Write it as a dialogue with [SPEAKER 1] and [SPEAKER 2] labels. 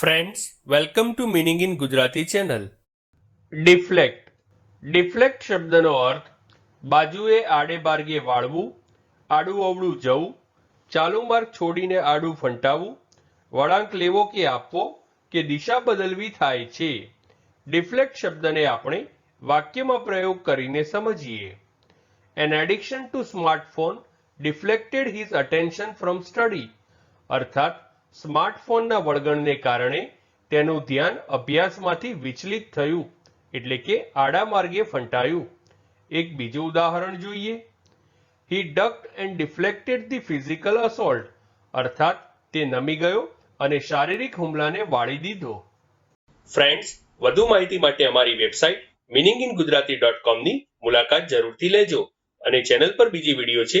[SPEAKER 1] Friends welcome to meaning in Gujarati channel
[SPEAKER 2] deflect deflect શબ્દનો અર્થ, બાજુએ આડે બાર્ગે વાળવું, આડું અવળું જવું, ચાલુ માર્ગ છોડીને આડું ફંટાવવું વળાંક લેવો કે આપવો, કે દિશા બદલવી થાય છે. ડિફ્લેક્ટ શબ્દને આપણે વાક્યમાં પ્રયોગ કરીને સમજીએ. An addiction to smartphone deflected his attention from study અર્થાત સ્માર્ટફોનના વળગણને કારણે તેનું ધ્યાન અભ્યાસમાંથી વિચલિત થયું, એટલે કે આડા માર્ગે ફંટાયું. એક બીજું ઉદાહરણ જોઈએ. He ducked and deflected the physical assault અર્થાત તે નમી ગયો અને શારીરિક હુમલાને વાળી દીધો.
[SPEAKER 1] ફ્રેન્ડ્સ વધુ માહિતી માટે અમારી website meaning in Gujarati dot કોમની મુલાકાત જરૂરથી લેજો અને ચેનલ પર બીજી વીડિયો છે